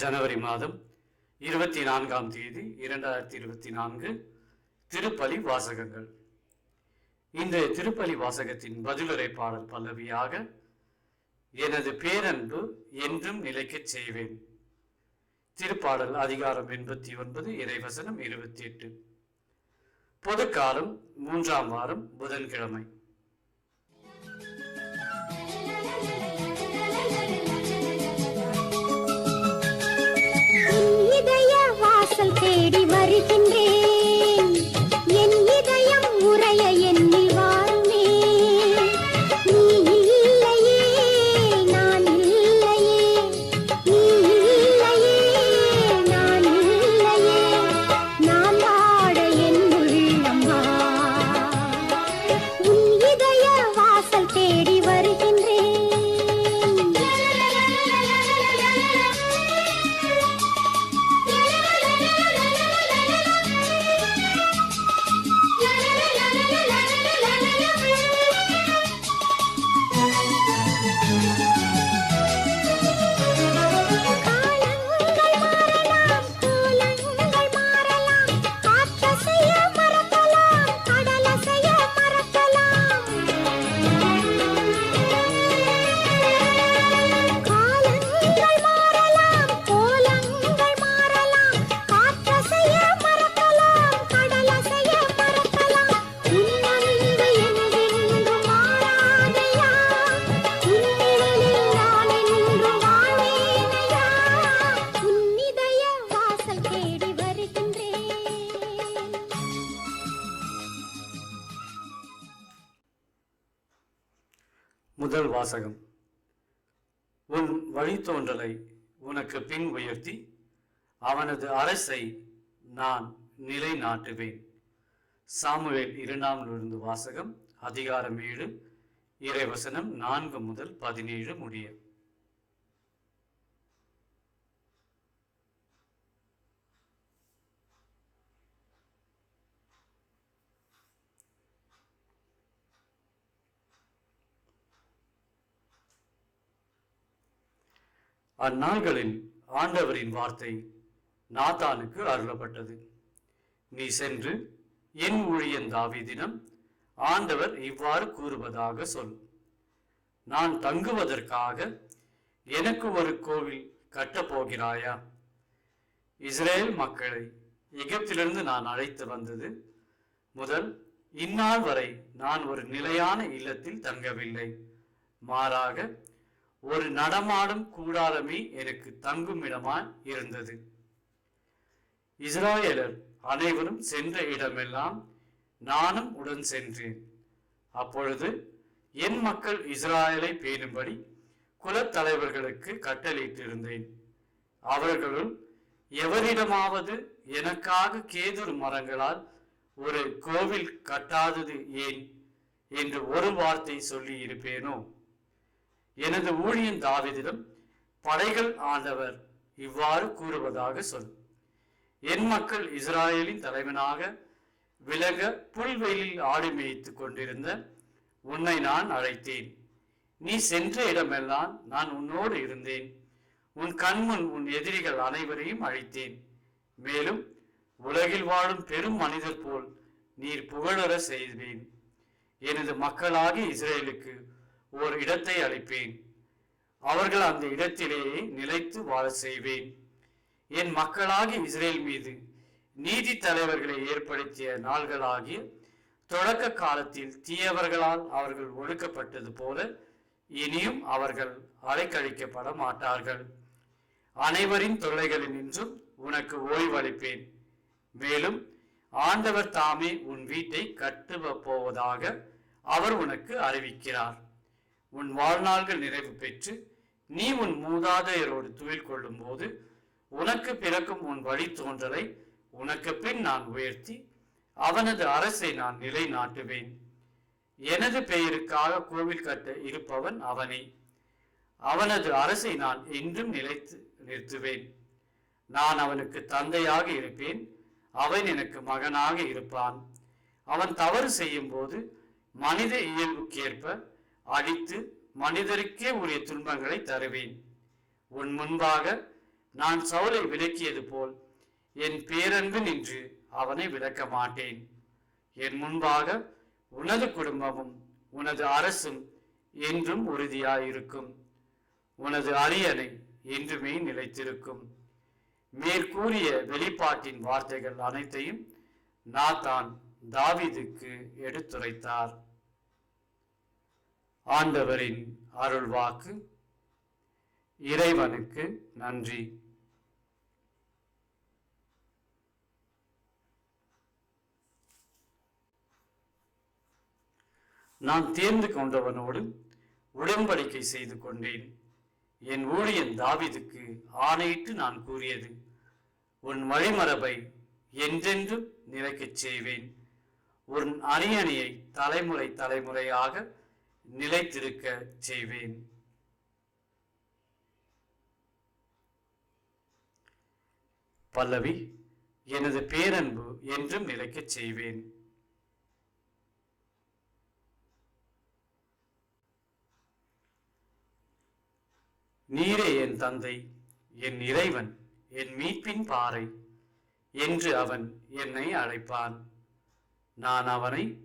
ஜனவரி மாதம் இருபத்தி நான்காம் தேதி இரண்டாயிரத்தி இருபத்தி நான்கு திருப்பலி வாசகங்கள். இந்த திருப்பலி வாசகத்தின் பதிலுரை பாடல் பல்லவியாக எனது பேரன்பு என்றும் நிலைக்கச் செய்வேன். திருப்பாடல் அதிகாரம் எண்பத்தி ஒன்பது இறைவசனம் இருபத்தி எட்டு. பொதுக்காலம் மூன்றாம் வாரம் புதன்கிழமை. வாசல் தேடி வருகின்றேன். முதல் வாசகம். உன் வழித்தோன்றலை உனக்கு பின் உயர்த்தி அவனது அரசை நான் நிலைநாட்டுவேன். சாமுவேல் இரண்டாம் வாசகம் அதிகாரம் ஏழு இறைவசனம் நான்கு முதல் பதினேழு முடியும் அந்நாள்களில் ஆண்டவரின் வார்த்தை நாத்தானுக்கு அருளப்பட்டது. நீ சென்று என் ஊழியன் தாவீதினம் ஆண்டவர் இவ்வாறு கூறுவதாக சொல். நான் தங்குவதற்காக எனக்கு ஒரு கோவில் கட்டப் போகிறாயா இஸ்ரேல் மக்களை எகிப்திலிருந்து நான் அழைத்து வந்தது முதல் இந்நாள் வரை நான் ஒரு நிலையான இல்லத்தில் தங்கவில்லை. மாறாக ஒரு நடமாடும் கூடாரமே எனக்கு தங்கும் இடமாய் இருந்தது. இஸ்ராயலர் அனைவரும் சென்ற இடமெல்லாம் நானும் உடன் சென்றேன். அப்பொழுது என் மக்கள் இஸ்ராயலை பேணும்படி குலத்தலைவர்களுக்கு கட்டளையிட்டிருந்தேன். அவர்களுள் எவரிடமாவது எனக்காக கேதுர் மரங்களால் ஒரு கோவில் கட்டாதது ஏன்? என்று ஒரு வார்த்தை சொல்லி இருப்பேனோ எனது ஊழியன் தாவிதிடம் படைகள் ஆண்டவர் இவ்வாறு கூறுவதாக சொல். என் மக்கள் இஸ்ராயலின் தலைவனாக விலக புல்வெளியில் ஆடு மேய்த்து கொண்டிருந்த உன்னை நான் அழைத்தேன். நீ சென்ற இடமெல்லாம் நான் உன்னோடு இருந்தேன். உன் கண்முன் உன் எதிரிகள் அனைவரையும் அழித்தேன். மேலும் உலகில் வாழும் பெரும் மனிதர் போல் நீர் புகழற செய்வேன். எனது மக்களாகி இஸ்ரேலுக்கு ஒரு இடத்தை அளிப்பேன். அவர்கள் அந்த இடத்திலேயே நிலைத்து வாழ செய்வேன். என் மக்களாகி இஸ்ரேல் மீது நீதி தலைவர்களை ஏற்படுத்திய நாள்களாகிய தொடக்க காலத்தில் தீயவர்களால் அவர்கள் ஒடுக்கப்பட்டது போல இனியும் அவர்கள் அலைக்கழிக்கப்பட மாட்டார்கள். அனைவரின் தொல்லைகளினின்றும் உனக்கு ஓய்வளிப்பேன். மேலும் ஆண்டவர் தாமே உன் வீட்டை கட்டுவ போவதாக அவர் உனக்கு அறிவிக்கிறார். உன் வாழ்நாள்கள் நிறைவு பெற்று நீ உன் மூதாதையரோடு துயில் கொள்ளும் போது உனக்கு பிறக்கும் உன் வழித்தோன்றலை உனக்கு பின் நான் உயர்த்தி அவனது அரசை நான் நிலைநாட்டுவேன். எனது பெயருக்காக கோவில் கட்ட இருப்பவன் அவனே. அவனது அரசை நான் என்றும் நிலைத்து நிறுத்துவேன். நான் அவனுக்கு தந்தையாக இருப்பேன். அவன் எனக்கு மகனாக இருப்பான். அவன் தவறு செய்யும் போது மனித இயல்புக்கேற்ப அழித்து மனிதருக்கே உரிய துன்பங்களை தருவேன். உன் முன்பாக நான் சவுலை விலக்கியது போல் என் பேரன்பு நின்று அவனை விளக்க மாட்டேன். என் முன்பாக உனது குடும்பமும் உனது அரசும் என்றும் உறுதியாயிருக்கும். உனது அரியணை என்றுமே நிலைத்திருக்கும். மேற்கூறிய வெளிப்பாட்டின் வார்த்தைகள் அனைத்தையும் நாத்தான் தாவிதுக்கு எடுத்துரைத்தார். ஆண்டவரின் அருள்வாக்கு இறைவனுக்கு நன்றி. நான் தேர்ந்து கொண்டவனோடு உடன்படிக்கை செய்து கொண்டேன். என் ஊழியன் தாவிதுக்கு ஆணையிட்டு நான் கூறியது உன் வழிமரபை என்றென்றும் நிலைக்கச் செய்வேன். உன் அரியணையை தலைமுறை தலைமுறையாக நிலைத்திருக்க செய்வேன். பல்லவி எனது பேரன்பு என்றும் நிலைக்கச் செய்வேன். நீரே என் தந்தை என் இறைவன் என் மீட்பின் பாறை என்று அவன் என்னை அழைப்பான். நான் அவனை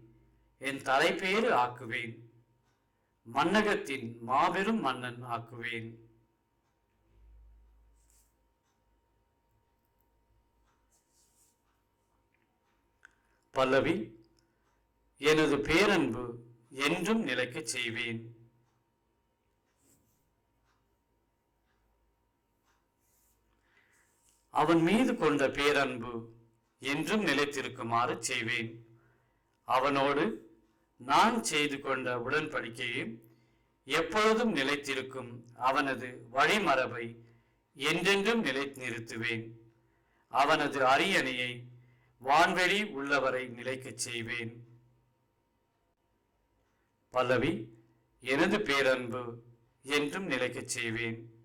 என் தலைப்பேறு ஆக்குவேன். மன்னகத்தின் மாபெரும் மன்னன் ஆக்குவேன். பல்லவி எனது பேரன்பு என்றும் நிலைக்கச் செய்வேன். அவன் மீது கொண்ட பேரன்பு என்றும் நிலைத்திருக்குமாறு செய்வேன். அவனோடு நான் செய்து கொண்ட உடன்படிக்கையை எப்பொழுதும் நிலைத்திருக்கும். அவனது வழிமரபை என்றென்றும் நிலை நிறுத்துவேன் அவனது அரியணையை வான்வெளி உள்ளவரை நிலைக்கச் செய்வேன். பல்லவி எனது பேரன்பு என்றும் நிலைக்கச் செய்வேன்.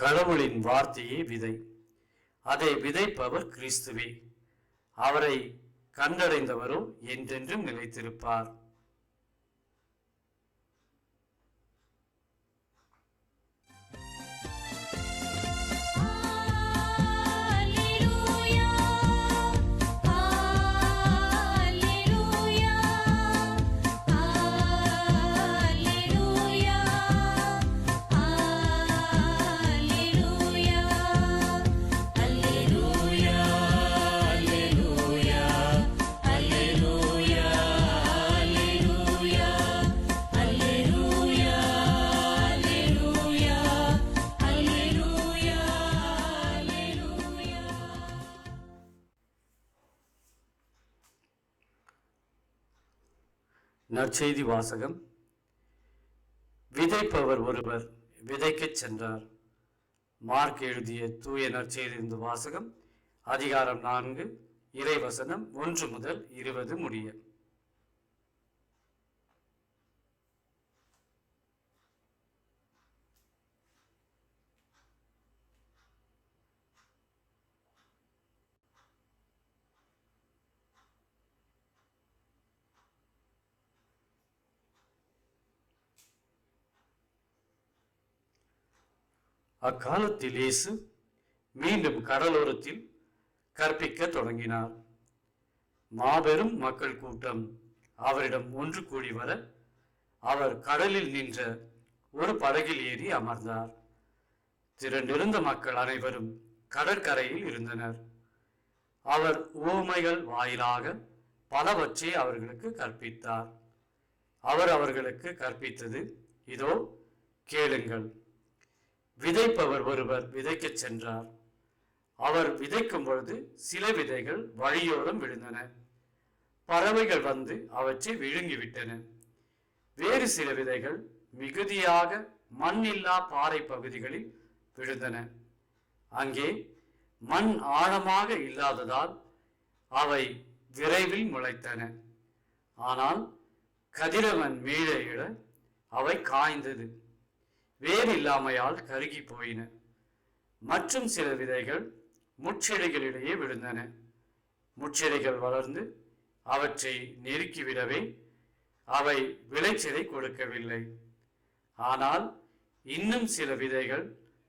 கடவுளின் வார்த்தையே விதை. அதை விதைப்பவர் கிறிஸ்துவே. அவரை கண்டடைந்தவரும் என்றென்றும் நிலைத்திருப்பார். நற்செய்தி வாசகம். விதைப்பவர் ஒருவர் விதைக்கச் சென்றார். மார்க் எழுதிய தூய நற்செய்திருந்து வாசகம் அதிகாரம் நான்கு இறைவசனம் ஒன்று முதல் இருபது முடிய. அக்காலத்தில் இயேசு மீண்டும் கடலோரத்தில் கற்பிக்கத் தொடங்கினார். மாபெரும் மக்கள் கூட்டம் அவரிடம் ஒன்று கூடி வர அவர் கடலில் நின்ற ஒரு படகில் ஏறி அமர்ந்தார். திரண்டிருந்த மக்கள் அனைவரும் கடற்கரையில் இருந்தனர். அவர் ஊமைகள் வாயிலாக பலவற்றை அவர்களுக்கு கற்பித்தார். அவர் அவர்களுக்கு கற்பித்தது இதோ கேளுங்கள். விதைப்பவர் ஒருவர் விதைக்கச் சென்றார். அவர் விதைக்கும் பொழுது சில விதைகள் வழியோரம் விழுந்தன. பறவைகள் வந்து அவற்றை விழுங்கிவிட்டன. வேறு சில விதைகள் மிகுதியாக மண்ணில்லா பாறை பகுதிகளில் விழுந்தன. அங்கே மண் ஆழமாக இல்லாததால் அவை விரைவில் முளைத்தன. ஆனால் கதிரவன் மேலே இட அவை காய்ந்தது. வேர் இல்லாமையால் கருகி போயின. மற்றும் சில விதைகள் முட்செடிகளிடையே விழுந்தன. முட்செடிகள் வளர்ந்து அவற்றை நெருக்கிவிடவே அவை விளைச்சலை கொடுக்கவில்லை. ஆனால் இன்னும் சில விதைகள்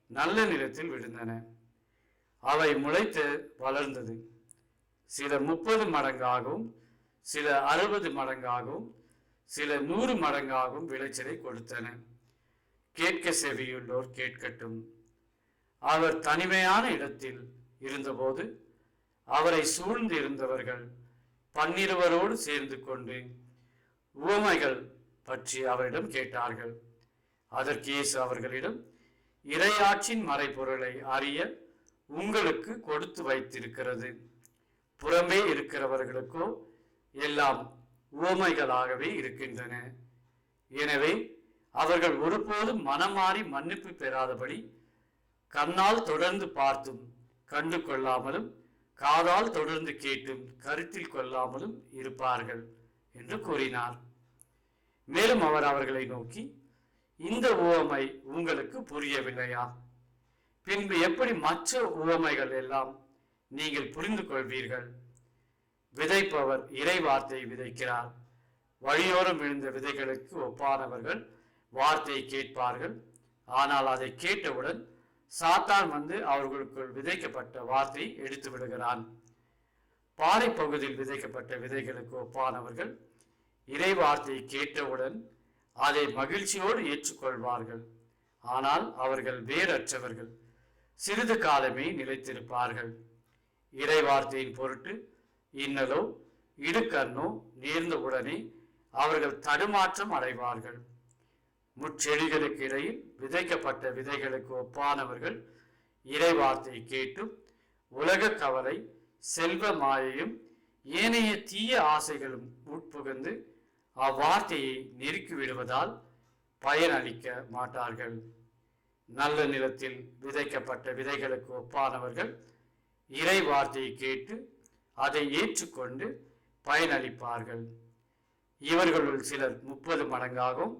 நல்ல நிலத்தில் விழுந்தன. அவை முளைத்து வளர்ந்தது. சில முப்பது மடங்காகவும் சில அறுபது மடங்காகவும் சில நூறு மடங்காகவும் விளைச்சலை கொடுத்தன. கேட்க செவியுள்ளோர் கேட்கட்டும். அவர் தனிமையான இடத்தில் இருந்தபோது அவரை சூழ்ந்து இருந்தவர்கள் பன்னிருவரோடு சேர்ந்து கொண்டு உவமைகள் பற்றி அவரிடம் கேட்டார்கள். அதற்கு இயேசு அவர்களிடம் இரையாற்றின் மறைபொருளை அறிய உங்களுக்கு கொடுத்து வைத்திருக்கிறது. புறமே இருக்கிறவர்களுக்கோ எல்லாம் உவமைகளாகவே இருக்கின்றன. எனவே அவர்கள் ஒருபோதும் மனம் மாறி மன்னிப்பு பெறாதபடி கண்ணால் தொடர்ந்து பார்த்தும் கண்டு கொள்ளாமலும் காதால் தொடர்ந்து கேட்டும் கருத்தில் கொள்ளாமலும் இருப்பார்கள் என்று கூறினார். மேலும் அவர் அவர்களை நோக்கி இந்த உவமை உங்களுக்கு புரியவில்லையா? பின்பு எப்படி மற்ற உவமைகள் எல்லாம் நீங்கள் புரிந்து கொள்வீர்கள்? விதைப்பவர் இறை வார்த்தையை விதைக்கிறார். வழியோரம் விழுந்த விதைகளுக்கு ஒப்பானவர்கள் வார்த்தையை கேட்பார்கள். ஆனால் அதை கேட்டவுடன் சாத்தான் வந்து அவர்களுக்குள் விதைக்கப்பட்ட வார்த்தையை எடுத்து விடுகிறான். பாறை பகுதியில் விதைக்கப்பட்ட விதைகளுக்கு ஒப்பானவர்கள் இறை வார்த்தையை கேட்டவுடன் அதை மகிழ்ச்சியோடு ஏற்றுக்கொள்வார்கள். ஆனால் அவர்கள் வேறற்றவர்கள் சிறிது காலமே நிலைத்திருப்பார்கள். இறை வார்த்தையின் பொருட்டு இன்னலோ இடுக்கண்ணோ நேர்ந்தவுடனே அவர்கள் தடுமாற்றம் அடைவார்கள். முச்செடிகளுக்கு இடையில் விதைக்கப்பட்ட விதைகளுக்கு ஒப்பானவர்கள் இறை வார்த்தை கேட்டும் உலக கவலை செல்வ மாயையும் ஏனைய தீய ஆசைகளும் உட்புகுந்து அவ்வார்த்தையை நெருக்கி விடுவதால் பயனளிக்க மாட்டார்கள். நல்ல நிலத்தில் விதைக்கப்பட்ட விதைகளுக்கு ஒப்பானவர்கள் இறை வார்த்தையை கேட்டு அதை ஏற்றுக்கொண்டு பயனளிப்பார்கள். இவர்களுள் சிலர் முப்பது மடங்காகவும்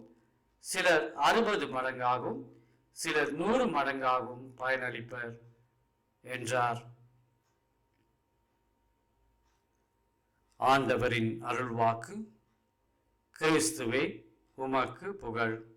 சிலர் அறுபது மடங்காகவும் சிலர் நூறு மடங்காகவும் பயனளிப்பர் என்றார். ஆண்டவரின் அருள்வாக்கு கிறிஸ்துவே உமக்கு புகழ்.